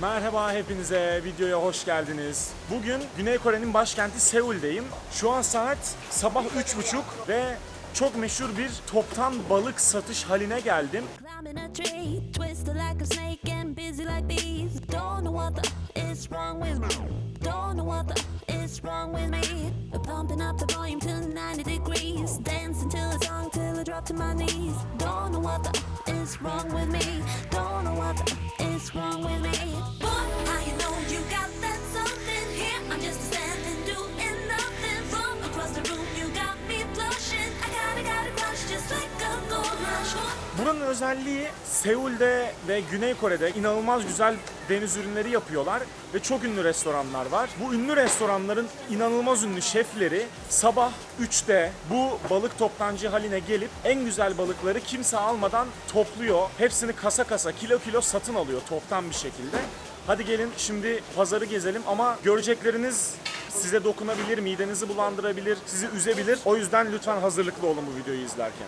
Merhaba hepinize, videoya hoş geldiniz. Bugün Güney Kore'nin başkenti Seul'deyim. Şu an saat sabah 3.30 ve çok meşhur bir toptan balık satış haline geldim what's wrong with me. Boy, how know you got that something here? I'm just standing doing nothing. From across the room, you got me blushing. I gotta gotta crush just like a gold rush. Buranın özelliği Seul'de ve Güney Kore'de inanılmaz güzel deniz ürünleri yapıyorlar ve çok ünlü restoranlar var. Bu ünlü restoranların inanılmaz ünlü şefleri sabah 3'te bu balık toptancı haline gelip en güzel balıkları kimse almadan topluyor. Hepsini kasa kasa kilo kilo satın alıyor toptan bir şekilde. Hadi gelin şimdi pazarı gezelim ama görecekleriniz size dokunabilir, midenizi bulandırabilir, sizi üzebilir. O yüzden lütfen hazırlıklı olun bu videoyu izlerken.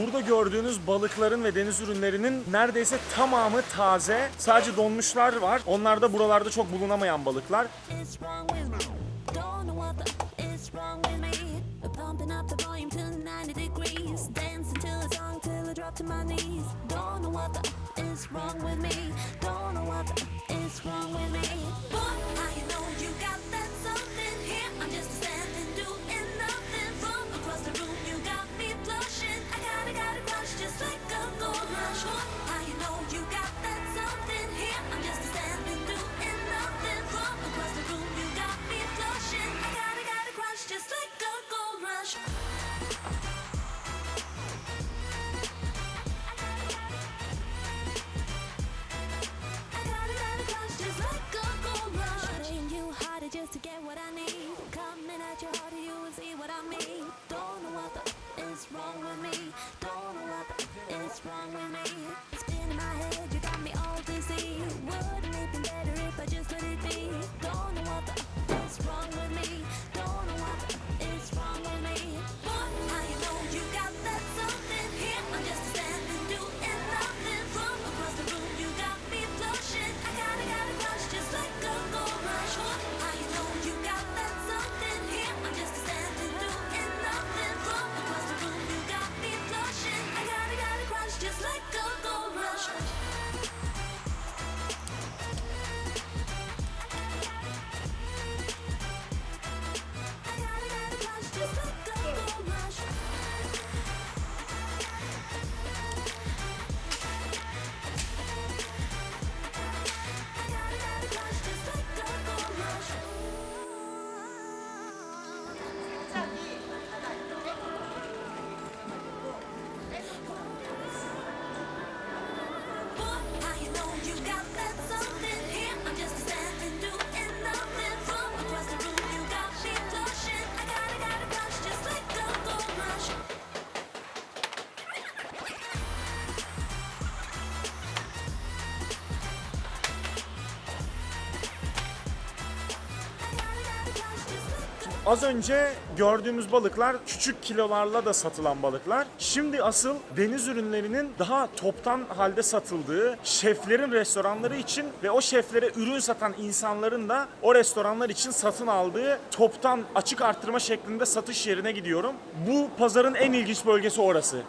Burada gördüğünüz balıkların ve deniz ürünlerinin neredeyse tamamı taze. Sadece donmuşlar var. Onlar da buralarda çok bulunamayan balıklar. Don't know what is wrong with me. What's wrong with me? Don't know what is wrong with me. It's been in my head, you got me all dizzy. Wouldn't it be better if I just let it be? Don't know what is wrong with me. Az önce gördüğümüz balıklar küçük kilolarla da satılan balıklar. Şimdi asıl deniz ürünlerinin daha toptan halde satıldığı şeflerin restoranları için ve o şeflere ürün satan insanların da o restoranlar için satın aldığı toptan açık arttırma şeklinde satış yerine gidiyorum. Bu pazarın en ilginç bölgesi orası.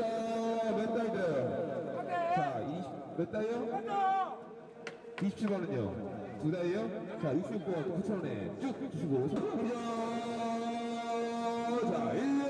몇 달이요? 자, 20, 몇 달이요? 27번은요? 두 달이요? 자, 69번 9천원에 쭉 주시고. 자, 1,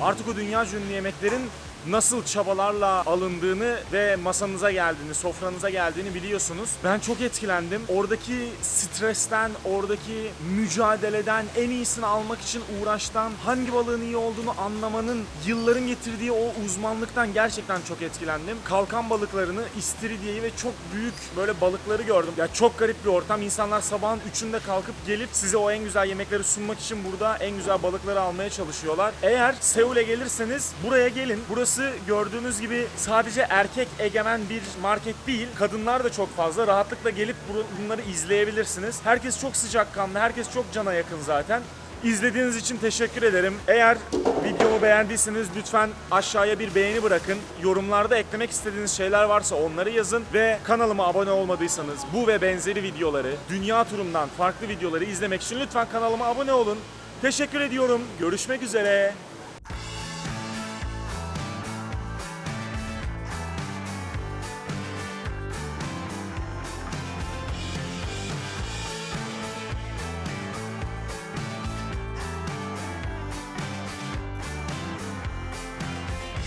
Artık o dünya ünlü yemeklerin nasıl çabalarla alındığını ve masanıza geldiğini, sofranıza geldiğini biliyorsunuz. Ben çok etkilendim. Oradaki stresten, oradaki mücadeleden, en iyisini almak için uğraştan, hangi balığın iyi olduğunu anlamanın yılların getirdiği o uzmanlıktan gerçekten çok etkilendim. Kalkan balıklarını, istiridyeyi ve çok büyük böyle balıkları gördüm. Ya çok garip bir ortam. İnsanlar sabahın üçünde kalkıp gelip size o en güzel yemekleri sunmak için burada en güzel balıkları almaya çalışıyorlar. Eğer Seul'e gelirseniz buraya gelin. Burası gördüğünüz gibi sadece erkek egemen bir market değil. Kadınlar da çok fazla. Rahatlıkla gelip bunları izleyebilirsiniz. Herkes çok sıcakkanlı, herkes çok cana yakın zaten. İzlediğiniz için teşekkür ederim. Eğer videomu beğendiyseniz lütfen aşağıya bir beğeni bırakın. Yorumlarda eklemek istediğiniz şeyler varsa onları yazın ve kanalıma abone olmadıysanız bu ve benzeri videoları, dünya turumdan farklı videoları izlemek için lütfen kanalıma abone olun. Teşekkür ediyorum. Görüşmek üzere.